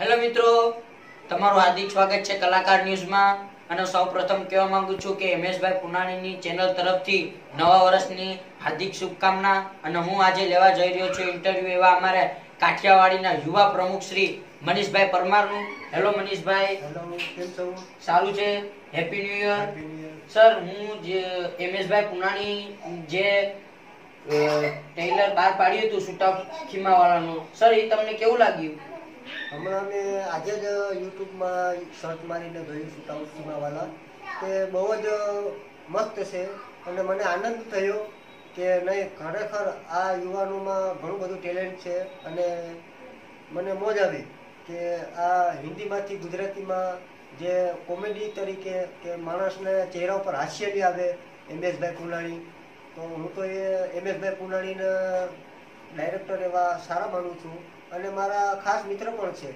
Hello મિત્રો. તમારું હાર્દિક સ્વાગત છે કલાકાર ન્યૂઝમાં. અને સૌપ્રથમ કહેવા માંગુ છું કે એમએસભાઈ પુનાણીની ચેનલ તરફથી નવા વર્ષની હાર્દિક શુભકામના. અને હું આજે લેવા જઈ રહ્યો છું ઇન્ટરવ્યુ એવા અમારે કાઠિયાવાડીના યુવા પ્રમુખ શ્રી મનીષભાઈ પરમારનું. હેલો મનીષભાઈ. હેલો કેમ સારું છે? Happy new year happy new year sir હું જે એમએસભાઈ પુનાણી જે ટેલર બહાર પાડ્યું હતું શૂટઆઉટ ખીમાવાળાનું સર એ તમને કેવું લાગ્યું? હમણાં મેં આજે જ યુટ્યુબમાં સર્ચ મારીને જોયું શૂટઆઉટ સીમાવાલા તે બહુ જ મસ્ત છે અને મને આનંદ થયો કે નહીં, ખરેખર આ યુવાનોમાં ઘણું બધું ટેલેન્ટ છે અને મને મોજ આવી કે આ હિન્દીમાંથી ગુજરાતીમાં જે કોમેડી તરીકે કે માણસને ચહેરા ઉપર હાસ્ય બી આવે એમએસભાઈ પુનાણી તો હું તો એ એમએસભાઈ પુનાણીને ડાયરેક્ટર એવા સારા માનું છું. અને મારા ખાસ મિત્ર પણ છે.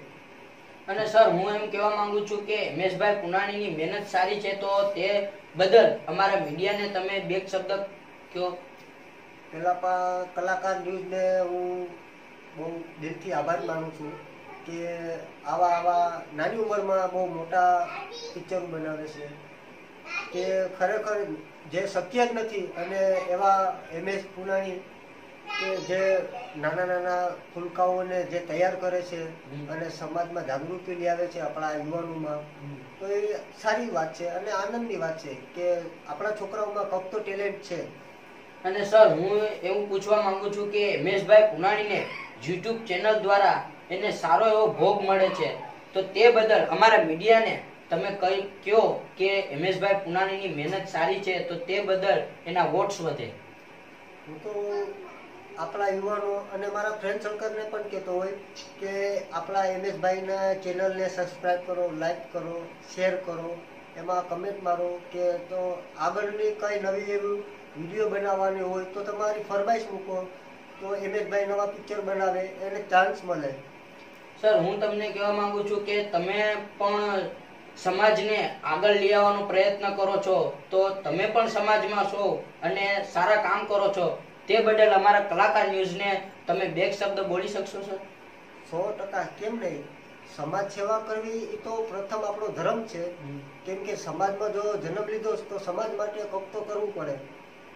અને સર હું એમ કહેવા માંગુ છું કે મેશભાઈ પુનાણીની મહેનત સારી છે તો તે બદલ અમારા મીડિયાને તમે બે શબ્દ કયો. પહેલા પણ કલાકાર ન્યૂઝને હું બહુ દિલથી આભાર માનું છું કે આવા આવા નાની ઉંમરમાં બહુ મોટા પિક્ચરો બનાવે છે. કે ખરેખર જે શક્ય જ નથી અને એવા એમ એસ પુનાણી જે નાના નાના ફૂલકાઓને જે તૈયાર કરે છે અને સમાજમાં જાગૃતિ લાવે છે આપણા યુવાનોમાં તો એ સારી વાત છે અને આનંદની વાત છે કે આપણા છોકરાઓમાં ફક્ત ટેલેન્ટ છે. અને સર હું એવું પૂછવા માંગુ છું કે મેશભાઈ પુનાણીને યુટ્યુબ ચેનલ દ્વારા એને સારો એવો ભોગ મળે છે તો તે બદલ અમારા મીડિયાને તમે કઈ કયો કે એમએસભાઈ પુનાણીની મહેનત સારી છે તો તે બદલ એના વોટ્સ વધે. હું તો આપણા યુવાનો અને મારા ફ્રેન્ડ સર્કલને પણ કહેતો હોય કે આપણા એમએસભાઈના ચેનલને સબસ્ક્રાઈબ કરો લાઈક કરો શેર કરો. એમાં કમેન્ટ મારો કે તો આગળની કંઈ નવી એવી વીડિયો બનાવવાની હોય તો તમારી ફરમાઈશ મૂકો, તો એમએસભાઈ નવા પિક્ચર બનાવે, એને ચાન્સ મળે. સર હું તમને કહેવા માંગુ છું કે તમે પણ સમાજને આગળ લઈ આવવાનો પ્રયત્ન કરો છો, તો તમે પણ સમાજમાં છો અને સારા કામ કરો છો. તે બદલ અમારા કલાકાર ન્યૂઝને તમે બે શબ્દ બોલી શકશો સર? સો ટકા. કેમ નહીં? સમાજ સેવા કરવી એ તો પ્રથમ આપણો ધર્મ છે. કેમ કે સમાજમાં જો જન્મ લીધો તો સમાજ માટે કંઈક તો કરવું પડે.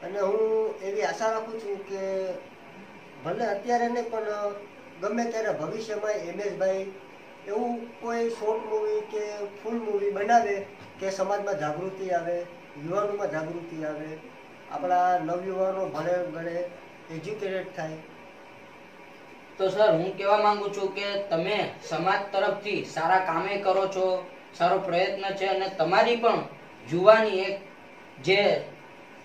અને હું એવી આશા રાખું છું કે ભલે અત્યારે નહીં પણ ગમે ત્યારે ભવિષ્યમાં એમએસભાઈ એવું કોઈ શોર્ટ મૂવી કે ફૂલ મૂવી બનાવે કે સમાજમાં જાગૃતિ આવે યુવાનોમાં જાગૃતિ આવે આપણા નવયુવાનો ભણે ગણે એજ્યુકેટેડ થાય. તો સર હું કહેવા માંગુ છું કે તમે સમાજ તરફથી સારા કામે કરો છો સારો પ્રયત્ન છે અને તમારી પણ યુવાની એક જે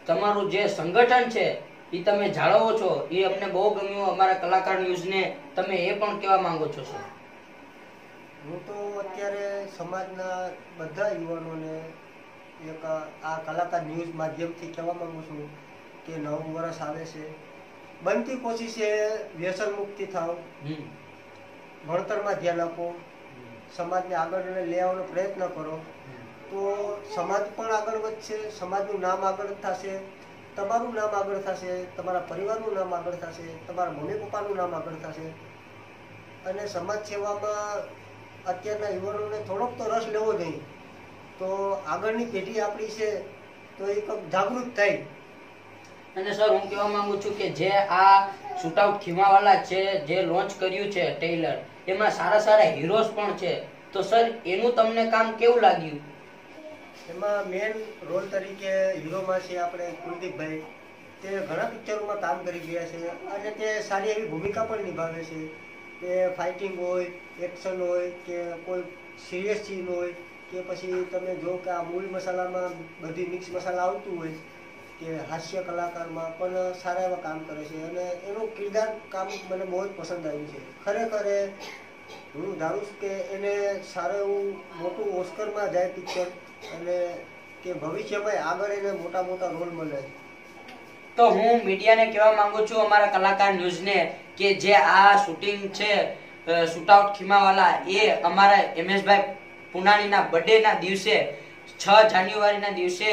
તમારું જે સંગઠન છે એ તમે જાળવો છો એ અમને બહુ ગમ્યું અમારા કલાકાર ન્યૂઝને. તમે એ પણ કહેવા માંગો છો સર? હું તો અત્યારે સમાજના બધા યુવાનોને એક આ કલાકાર ન્યૂઝ માધ્યમથી કહેવા માંગુ છું કે નવું વર્ષ આવે છે. બનતી કોશિશ એ વ્યસન મુક્તિ થાવ. ભણતરમાં ધ્યાન આપો. સમાજને આગળ લઈ આવવાનો પ્રયત્ન કરો. તો સમાજ પણ આગળ વધશે સમાજનું નામ આગળ થશે તમારું નામ આગળ થશે તમારા પરિવારનું નામ આગળ થશે તમારા મમ્મી પપ્પાનું નામ આગળ થશે. અને સમાજ સેવામાં અત્યારના યુવાનોને થોડોક તો રસ લેવો જોઈએ. તો આગળની પેઢી આપણી છે તો એ જાગૃત થાય અને સર હું કહેવા માંગુ છું કે જે આ શૂટઆઉટ ખીમાવાલા છે જે લોન્ચ કર્યું છે ટેલર એમાં સારા સારા હીરોઝ પણ છે. તો સર એનું તમને કામ કેવું લાગ્યું? એમાં મેન રોલ તરીકે હીરોમાં છે આપણે કુલદીપભાઈ. તે ઘણા પિક્ચરોમાં કામ કરી ગયા છે અને તે સારી એવી ભૂમિકા પણ નિભાવે છે. કે ફાઇટિંગ હોય એક્શન હોય કે કોઈ સિરિયસ સીન હોય કે પછી તમે જો કે આ મૂળ મસાલામાં બધી મિક્સ મસાલા આવતું હોય કે હાસ્ય કલાકારમાં પણ સારા એવા કામ કરે છે અને એનું કિરદાર કામ મને બહુ જ પસંદ આવ્યું છે. ખરેખર હું ધારું કે એને સારું એવું મોટું ઓસ્કરમાં જાય પિક્ચર અને કે ભવિષ્યમાં આગળ એને મોટા મોટા રોલ મળે. તો હું મીડિયાને કહેવા માંગુ છું અમારા કલાકાર ન્યૂઝને કે જે આ શૂટિંગ છે શૂટઆઉટ ખીમાવાલા એ અમારા એમએસભાઈ પુનાણીના બર્થડેના દિવસે, છ જાન્યુઆરીના દિવસે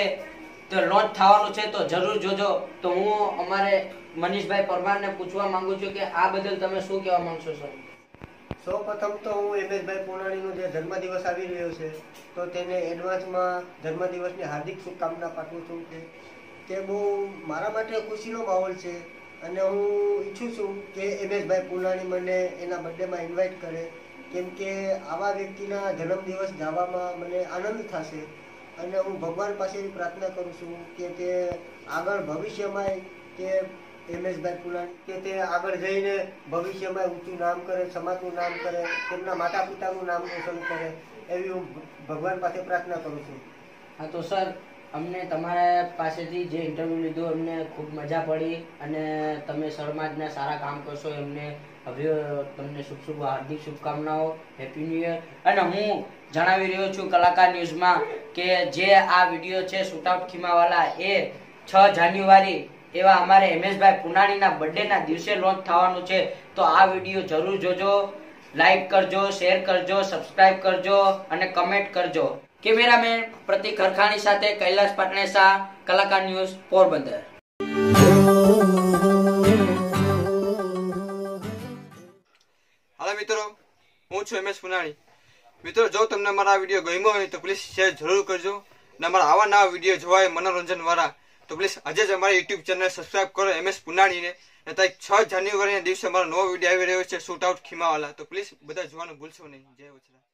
તો લોન્ચ થવાનું છે, તો જરૂર જોજો. તો હું અમારે મનીષભાઈ પરમારને પૂછવા માંગુ છું કે આ બદલ તમે શું કહેવા માંગશો સર સો પ્રથમ તો હું એમએસભાઈ પુનાણીનો જે જન્મદિવસ આવી રહ્યો છે, તો તેને એડવાન્સમાં જન્મદિવસની હાર્દિક શુભકામના પાઠવું છું કે તે બહુ મારા માટે ખુશીનો માહોલ છે અને હું ઈચ્છું છું કે એમએસભાઈ પુનાણી મને એના બર્થડેમાં ઇન્વાઇટ કરે. કેમ કે આવા વ્યક્તિના જન્મદિવસ ગાવામાં મને આનંદ થશે અને હું ભગવાન પાસે પ્રાર્થના કરું છું કે તે આગળ ભવિષ્યમાં કે એમએસભાઈ પુલાણી કે તે આગળ જઈને ભવિષ્યમાં ઊંચું નામ કરે, સમાજનું નામ કરે, તેમના માતા પિતાનું નામ રોશન કરે એવી હું ભગવાન પાસે પ્રાર્થના કરું છું. હા, તો સર, અમને તમારા પાસેથી જે ઇન્ટરવ્યૂ લીધો, અમને ખૂબ મજા પડી અને તમે સમાજના સારા કામ કરશો, એમને હવે તમને શુભ શુભ હાર્દિક શુભકામનાઓ હેપી ન્યુ યર અને હું જણાવી રહ્યો છું કલાકાર ન્યૂઝમાં કે જે આ વીડિયો છે શૂટઆઉટ ખીમાવાલા એ છ જાન્યુઆરી એવા અમારે એમએસભાઈ પુનાણીના બર્થડેના દિવસે લોન્ચ થવાનું છે. તો આ વીડિયો જરૂર જોજો, લાઈક કરજો, શેર કરજો, સબસ્ક્રાઇબ કરજો અને કમેન્ટ કરજો. કેમેરામેન પ્રતિક હરખાણી સાથે કૈલાસ પાટણે કલાકાર ન્યૂઝ પોરબંદર. છું એમ એસ પુનાણી. મિત્રો, જો તમને મારા આ વીડિયો ગમ્યો હોય તો પ્લીઝ શેર જરૂર કરજો. અને અમારા આવા નવા વીડિયો જોવા હોય મનોરંજન વાળા, તો પ્લીઝ આજે જ અમારી યુટ્યુબ ચેનલ સબસ્ક્રાઇબ કરો એમ એસ પુનાણીને. અને તારીખ છ જાન્યુઆરીના દિવસે અમારો નવો વીડિયો આવી રહ્યો છે શૂટ આઉટ ખીમાવાલા. તો પ્લીઝ બધા જોવાનું ભૂલશો નહીં. જય વચરા